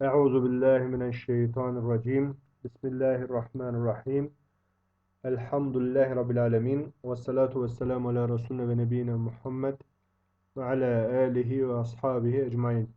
Euzu billahi mineşşeytanirracim. Bismillahirrahmanirrahim. Elhamdülillahi rabbil alamin. Ves salatu vesselamu ala resulina ve nebiyina Muhammed ve ala alihi ve ashabihi ecmaîn.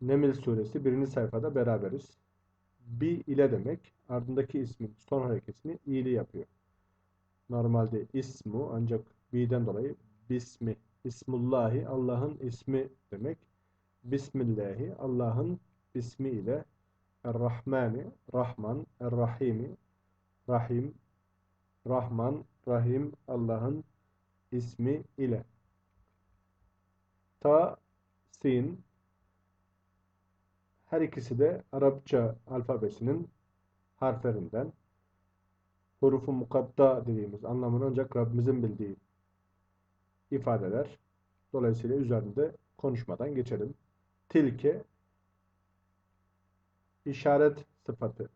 Neml suresi 1. sayfada beraberiz. Bi ile demek ardındaki ismin son hareketini iyili yapıyor. Normalde ismu ancak bi'den dolayı bismi, ismullahi Allah'ın ismi demek. Bismillahi Allah'ın ismi ile Er-Rahmani Rahman Er-Rahimi Rahim Rahman Rahim Allah'ın ismi ile Ta Sin her ikisi de Arapça alfabesinin harflerinden hurufu mukatta dediğimiz anlamını ancak Rabbimizin bildiği ifadeler. Dolayısıyla üzerinde konuşmadan geçelim. Tilke işaret sıfatı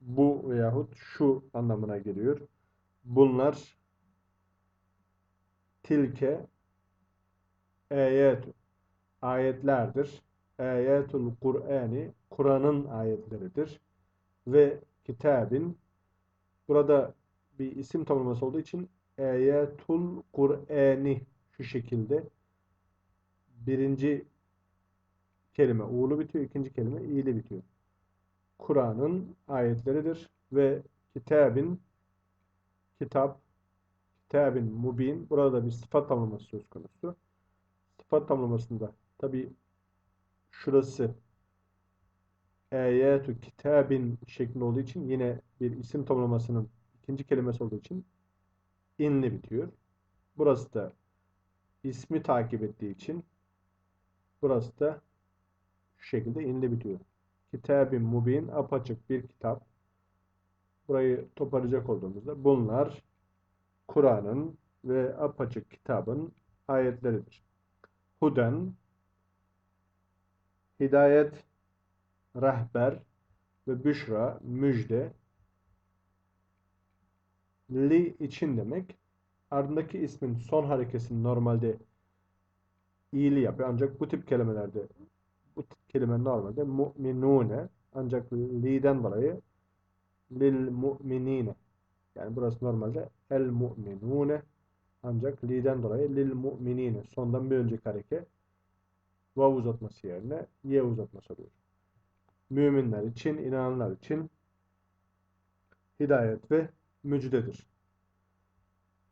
bu veyahut şu anlamına geliyor. Bunlar tilke ayet ayetlerdir. Ayetul Kur'ani Kur'an'ın ayetleridir. Ve kitabin burada bir isim tamlaması olduğu için Ayetul Kur'ani şu şekilde birinci kelime u'lu bitiyor, ikinci kelime i'li bitiyor. Kur'an'ın ayetleridir ve kitabin kitap kitabin mubin burada bir sıfat tamlaması söz konusu. Sıfat tamlamasında tabi şurası ayetü kitabin şeklinde olduğu için yine bir isim tamlamasının ikinci kelimesi olduğu için inli bitiyor. Burası da ismi takip ettiği için burası da şu şekilde inli bitiyor. Kitabin mubin apaçık bir kitap. Burayı toparlayacak olduğumuzda bunlar Kur'an'ın ve apaçık kitabın ayetleridir. Huden hidayet, rehber ve büşra, müjde li için demek. Ardındaki ismin son harekesini normalde iyili yapıyor. Ancak bu tip kelimelerde bu kelime normalde mu'minune ancak li'den dolayı lil mu'minine yani burası normalde el mu'minune ancak li'den dolayı lil mu'minine sondan bir önceki hareket vav uzatması yerine ye uzatması oluyor. Müminler için, inananlar için hidayet ve müjdedir.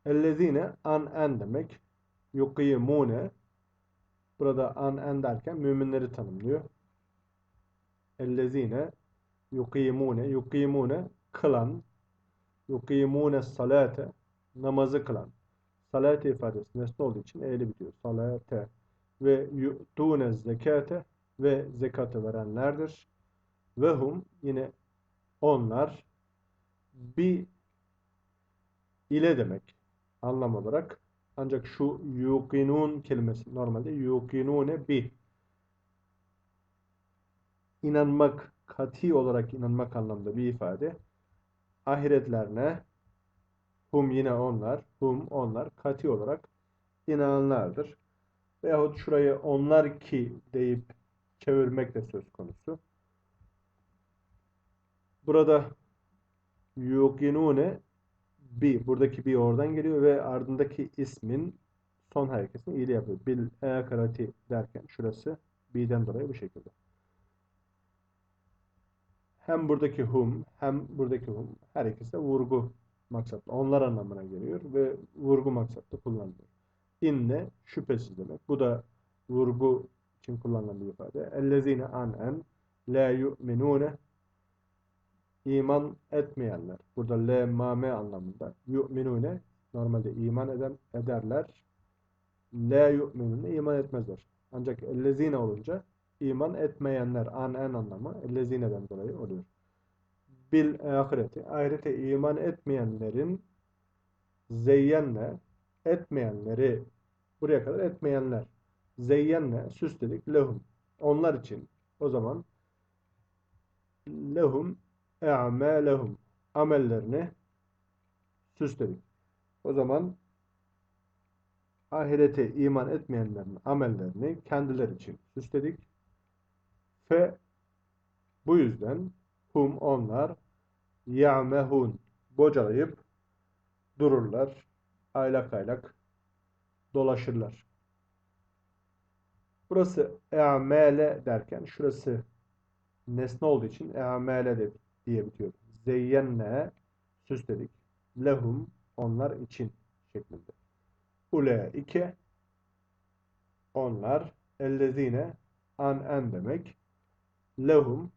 Ellezine an en demek yukimune Burada an en derken müminleri tanımlıyor. Ellezine yukimune yukimune kılan yukimune salate namazı kılan salate ifadesi nesne olduğu için e'li bitiyor. Salate ve yu'tune zekate ve zekatı verenlerdir. Ve hum yine onlar bir ile demek anlam olarak ancak şu yuqinun kelimesi normalde yuqinune bi inanmak, kati olarak inanmak anlamda bir ifade. Ahiretlerine hum yine onlar, hum onlar kati olarak inananlardır. Veyahut şurayı onlar ki deyip çevirmek de söz konusu. Burada yuqinune bi. Buradaki bi oradan geliyor ve ardındaki ismin son hareketini iyili yapıyor. Bil e derken şurası bi'den dolayı bu şekilde. Hem buradaki hum hem buradaki hum her ikisi de vurgu maksatlı. Onlar anlamına geliyor ve vurgu maksatlı kullanılıyor. İnne şüphesiz demek. Bu da vurgu için kullanılan bir ifade. Ellezine anen la yu'minune iman etmeyenler. Burada le mame anlamında. Yu'minune normalde iman eden ederler. La yu'minune iman etmezler. Ancak ellezine olunca iman etmeyenler an en anlamı ellezineden dolayı oluyor. Bil ahireti ahirete iman etmeyenlerin zeyyenle etmeyenleri buraya kadar etmeyenler zeyyenle süsledik lehum onlar için o zaman lehum e'melehum amellerini süsledik. O zaman ahirete iman etmeyenlerin amellerini kendileri için süsledik. Fe Bu yüzden hum onlar ya'mehun bocalayıp dururlar. Aylak aylak dolaşırlar. Burası e'mele derken şurası nesne olduğu için e'mele de diye bitiyor. Zeyyenne süsledik. Lehum onlar için şeklinde. Ulaike onlar ellezine an en demek. Lehum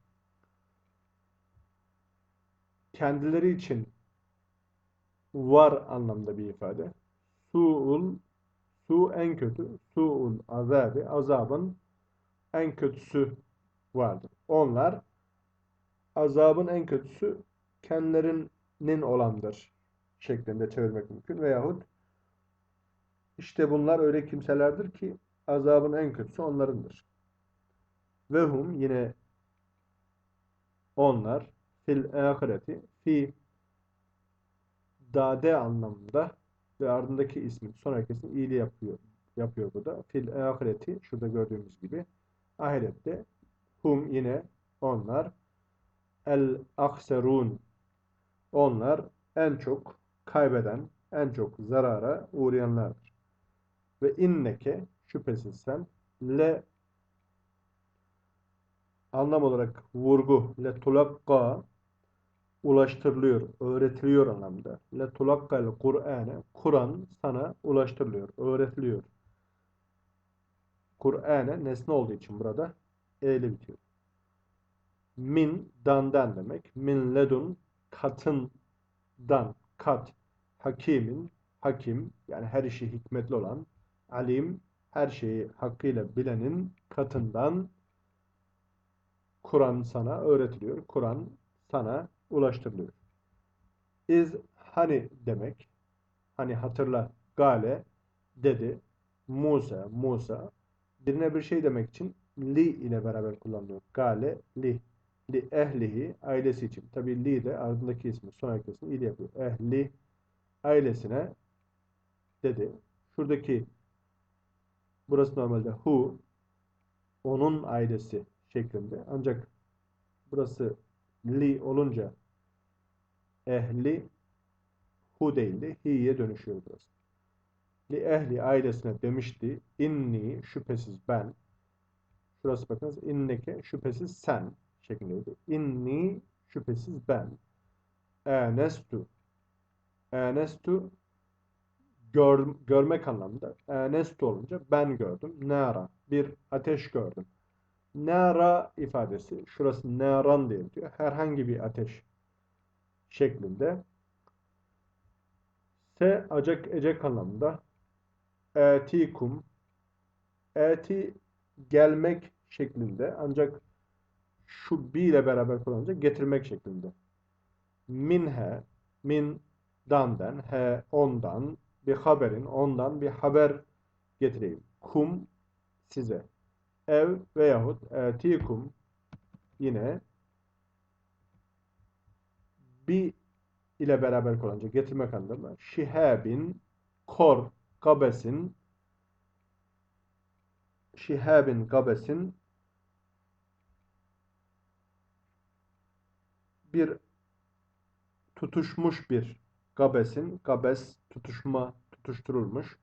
kendileri için var anlamda bir ifade. Su'ul su en kötü. Su'ul azabi azabın en kötüsü vardır. Onlar azabın en kötüsü kendilerinin olandır şeklinde çevirmek mümkün. Veyahut işte bunlar öyle kimselerdir ki azabın en kötüsü onlarındır. Ve hum yine onlar fil ahireti fi dade anlamında ve ardındaki ismin son harekesini iyiliği yapıyor. Yapıyor bu da. Fil ahireti şurada gördüğümüz gibi ahirette hum yine onlar el akserun onlar en çok kaybeden, en çok zarara uğrayanlardır. Ve inneke şüphesiz sen le anlam olarak vurgu le tulakka ulaştırılıyor, öğretiliyor anlamda. Le tulakkal Kur'ane Kur'an sana ulaştırılıyor, öğretiliyor. Kur'ane nesne olduğu için burada e'li bitiyor. Min dandan demek. Min ledun katından kat hakimin hakim yani her işi hikmetli olan alim her şeyi hakkıyla bilenin katından Kur'an sana öğretiliyor. Kur'an sana ulaştırılıyor. İz hani demek hani hatırla gale dedi Musa Musa birine bir şey demek için li ile beraber kullanılıyor. Gale li li ehlihi ailesi için. Tabi li de ardındaki ismi son eklisini ili yapıyor. Ehli ailesine dedi. Şuradaki burası normalde hu onun ailesi şeklinde. Ancak burası li olunca ehli hu değildi. Hi'ye dönüşüyor burası. Li ehli ailesine demişti. İnni şüphesiz ben. Şurası bakınız. İnneke şüphesiz sen şeklindeydi. İnni şüphesiz ben. Enestu. Enestu gör, görmek anlamında. Enestu olunca ben gördüm. Nara. Bir ateş gördüm. Nara ifadesi. Şurası naran diye diyor. Herhangi bir ateş şeklinde. Se acak ecek anlamında. Etikum. Eti gelmek şeklinde. Ancak şu bi ile beraber kullanınca getirmek şeklinde. Minhe, min dandan, he ondan, bir haberin, ondan bir haber getireyim. Kum size. Ev veyahut etikum yine bir ile beraber kullanınca getirmek anlamında. Şihabin, kor, gabesin, şihabin, gabesin bir tutuşmuş bir gabesin, gabes tutuşma, tutuşturulmuş.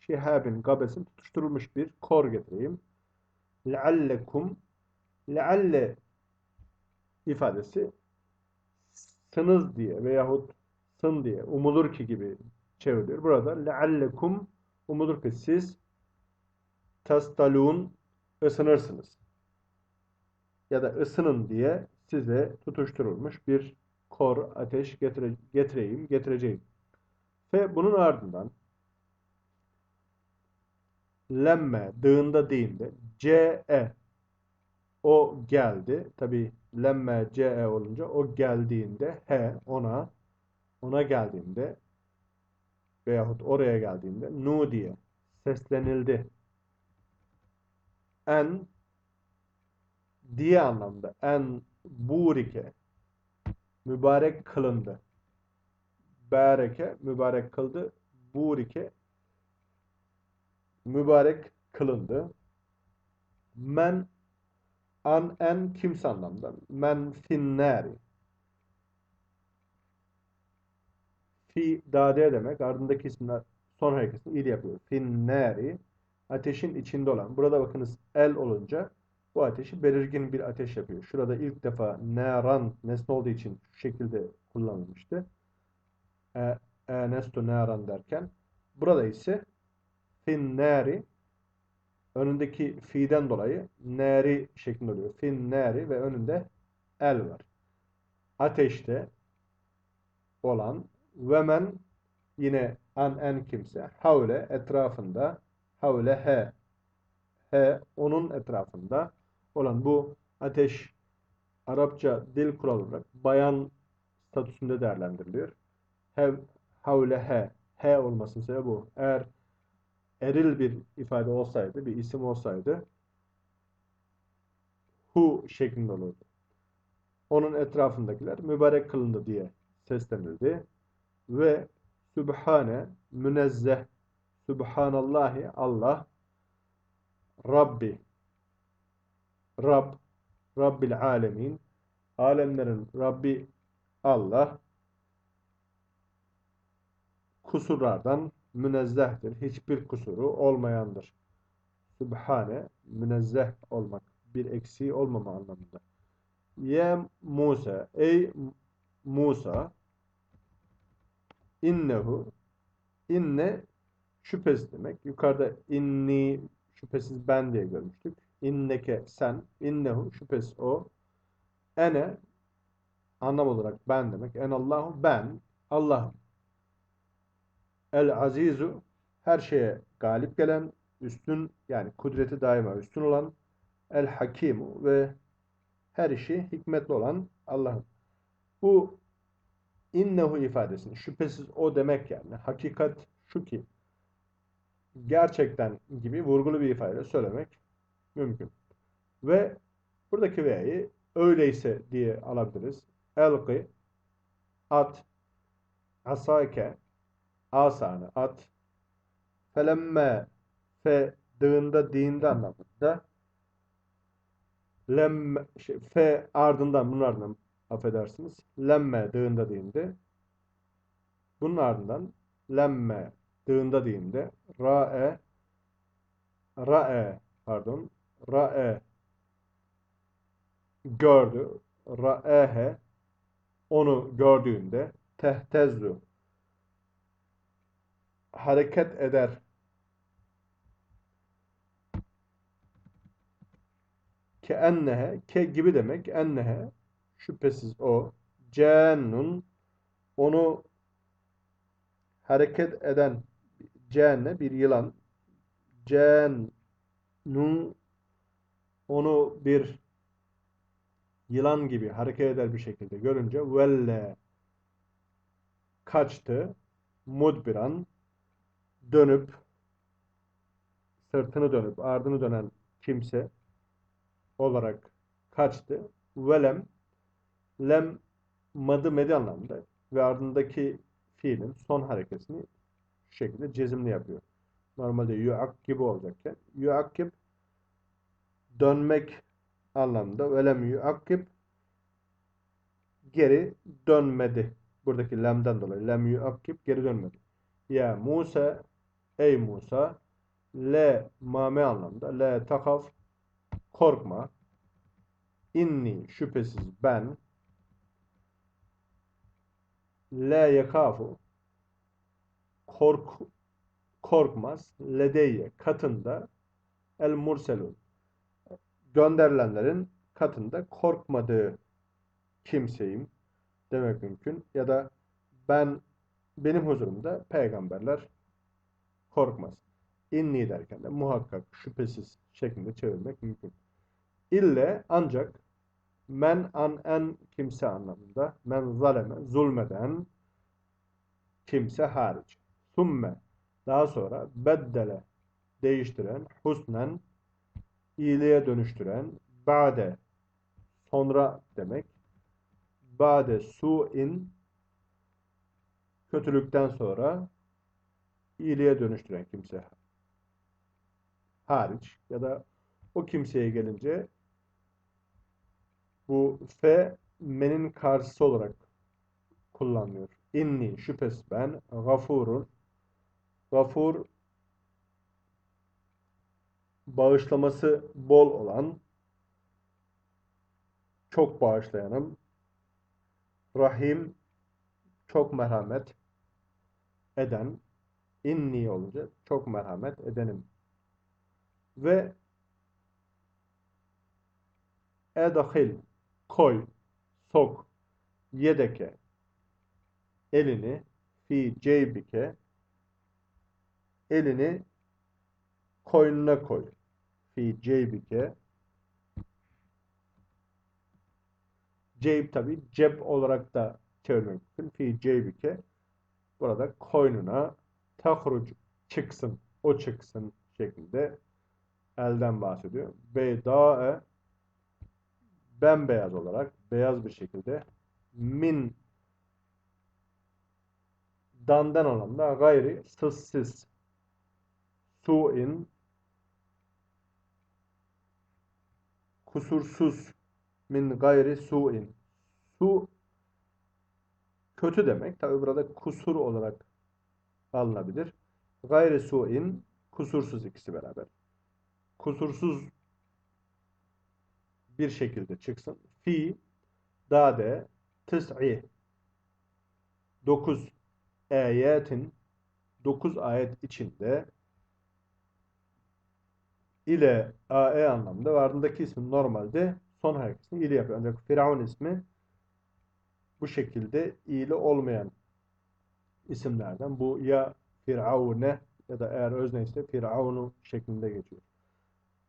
Şihabin, gabesin tutuşturulmuş bir kor getireyim. Leallekum lealle ifadesi sınız diye veyahut sın diye umulur ki gibi çevriliyor. Burada leallekum umulur ki siz tastalun ısınırsınız. Ya da ısının diye size tutuşturulmuş bir kor, ateş getire, getireyim, getireceğim. Ve bunun ardından lemme, dığında deyinde ce o geldi. Tabi lemme ce olunca o geldiğinde he ona ona geldiğinde veyahut oraya geldiğinde nu diye seslenildi. En diye anlamda en burike mübarek kılındı. Bereke mübarek kıldı. Burike mübarek kılındı. Men An en kimse anlamda. Men finnari. Fi dade demek. Ardındaki isimler son hareketini il yapıyor. Finnari. Ateşin içinde olan. Burada bakınız el olunca bu ateşi belirgin bir ateş yapıyor. Şurada ilk defa neran nesne olduğu için şu şekilde kullanılmıştı. E, e nesto neran derken burada ise finnari önündeki fi'den dolayı neri şeklinde oluyor. Fin neri ve önünde el var. Ateşte olan ve men yine an en kimse havle etrafında havle he he onun etrafında olan bu ateş Arapça dil kuralı olarak bayan statüsünde değerlendiriliyor. Hev, havle he he olmasının sebebi bu. Eğer eril bir ifade olsaydı, bir isim olsaydı hu şeklinde olurdu. Onun etrafındakiler mübarek kılındı diye seslenildi. Ve Sübhane, münezzeh, Sübhanallahi, Allah, Rabbi, Rab, Rabbil alemin, alemlerin Rabbi Allah, kusurlardan münezzehtir. Hiçbir kusuru olmayandır. Sübhane, münezzeh olmak, bir eksiği olmama anlamında. Ye Musa, ey Musa, innehu, inne şüphesiz demek. Yukarıda inni şüphesiz ben diye görmüştük. İnneke sen, innehu şüphesiz o. Ene anlam olarak ben demek. En Allahu ben, Allah'ım. El azizu her şeye galip gelen, üstün yani kudreti daima üstün olan el hakimu ve her işi hikmetli olan Allah'ın. Bu innehu ifadesini şüphesiz o demek yani. Hakikat şu ki gerçekten gibi vurgulu bir ifade söylemek mümkün. Ve buradaki ve'yi öyleyse diye alabiliriz. Elqi at asake asanı at. Felemme fe dığında dinde anlamında. Lem şey, fe ardından bunun ardından affedersiniz. Lemme dığında dinde. Bunun ardından lemme dığında dinde. Ra'e ra'e pardon ra'e gördü. Ra'ehe onu gördüğünde tehtezzu hareket eder. Ke ennehe, ke gibi demek, ennehe, şüphesiz o, cennun, onu hareket eden, cenne bir yılan, cennun, onu bir yılan gibi hareket eder bir şekilde görünce, velle, kaçtı, mudbiran, dönüp sırtını dönüp ardını dönen kimse olarak kaçtı. Velem lem madı medi anlamda ve ardındaki fiilin son hareketini şu şekilde cezimli yapıyor. Normalde yuakkib olacakken yuakkib dönmek anlamda velem yuakkib. Geri dönmedi. Buradaki lemden dolayı. Lem yuakkib geri dönmedi. Ya Musa Ey Musa le mame anlamda le takaf korkma. İnni şüphesiz ben le yakafu kork korkmaz. Ledeyye katında el murselun gönderilenlerin katında korkmadığı kimseyim demek mümkün ya da ben benim huzurumda peygamberler korkmaz. İnni derken de muhakkak, şüphesiz şeklinde çevirmek mümkün. İlle ancak men an en kimse anlamında men zaleme zulmeden kimse hariç. Summe daha sonra beddele değiştiren husnen iyiliğe dönüştüren bade sonra demek bade su'in kötülükten sonra iyiliğe dönüştüren kimse hariç ya da o kimseye gelince Bu fe menin karşısı olarak kullanılıyor. İnni şüphesiz ben gafurun gafur bağışlaması bol olan çok bağışlayanım. Rahim çok merhamet eden inni olunca çok merhamet edenim. Ve edahil koy sok yedeke elini fi ceybike elini koynuna koy. Fi ceybike Ceyb tabi cep olarak da çevirmek mümkün. Fi ceybike burada koynuna tahruc çıksın, o çıksın şeklinde elden bahsediyor. Beydae bembeyaz olarak, beyaz bir şekilde min dandan olan da gayri sızsız suin kusursuz min gayri suin su kötü demek. Tabi burada kusur olarak alınabilir. Gayri suin kusursuz ikisi beraber. Kusursuz bir şekilde çıksın. Fi dade tıs'i 9 ayetin 9 ayet içinde ile AE anlamında ve ardındaki ismin normalde son hareketini ile yapıyor. Ancak Firavun ismi bu şekilde iyili olmayan isimlerden. Bu ya Firavune ya da eğer özne ise Firavunu şeklinde geçiyor.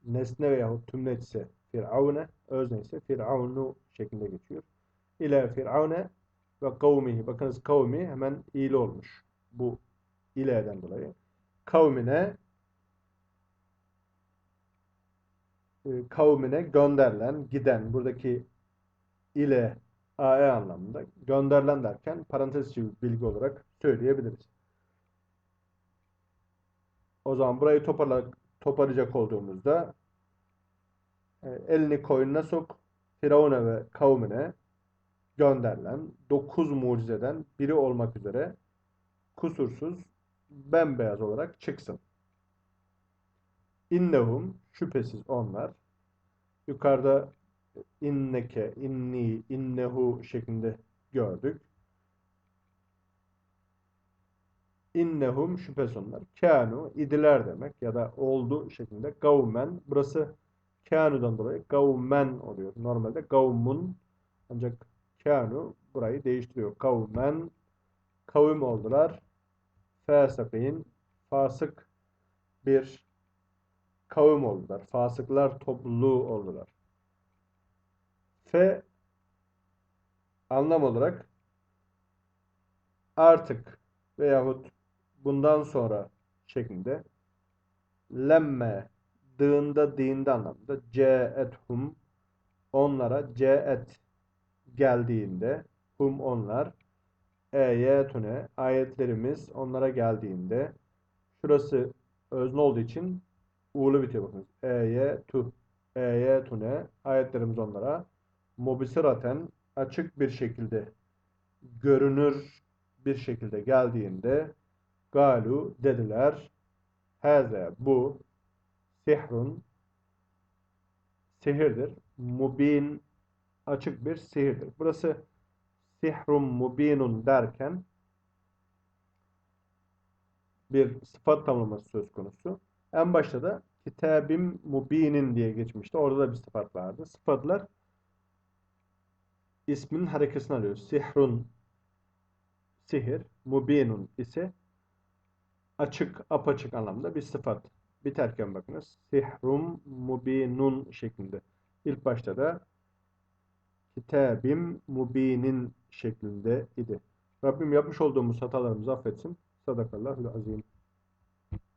Nesne veyahut tümle ise Firavune, özne ise Firavunu şeklinde geçiyor. İle Firavune ve kavmihi. Bakınız kavmi hemen iyili olmuş. Bu ile'den dolayı. Kavmine e, kavmine gönderilen, giden, buradaki ile AE anlamında gönderilen derken parantez içi bilgi olarak söyleyebiliriz. O zaman burayı toparla, toparlayacak olduğumuzda e, elini koynuna sok, Firavun'a ve kavmine gönderilen, dokuz mucizeden biri olmak üzere kusursuz, bembeyaz olarak çıksın. İnnehum, şüphesiz onlar, yukarıda inneke, inni, innehu şeklinde gördük. İnnehum şüphesiz onlar. Kânu idiler demek ya da oldu şeklinde. Gavmen. Burası kânudan dolayı gavmen oluyor. Normalde gavmun ancak kânu burayı değiştiriyor. Kavmen kavim oldular. Fâsıkîn fasık bir kavim oldular. Fasıklar topluluğu oldular. Fe anlam olarak artık veyahut bundan sonra şeklinde lemme dığında dinde anlamında ce'ethum onlara ce'et geldiğinde hum onlar eyetune ayetlerimiz onlara geldiğinde şurası özne olduğu için uğurlu bitiyor bakınız. Eyetu eyetune ayetlerimiz onlara mubisiraten açık bir şekilde görünür bir şekilde geldiğinde galu dediler heze bu sihrun sihirdir. Mubin açık bir sihirdir. Burası sihrun mubinun derken bir sıfat tamlaması söz konusu. En başta da kitabim mubinin diye geçmişti. Orada da bir sıfat vardı. Sıfatlar isminin harekesini alıyor. Sihrun sihir, mubinun ise açık, apaçık anlamda bir sıfat. Biterken bakınız. Sihrum mubinun şeklinde. İlk başta da kitabim mubinin şeklinde idi. Rabbim yapmış olduğumuz hatalarımızı affetsin. Sadakallahül azim.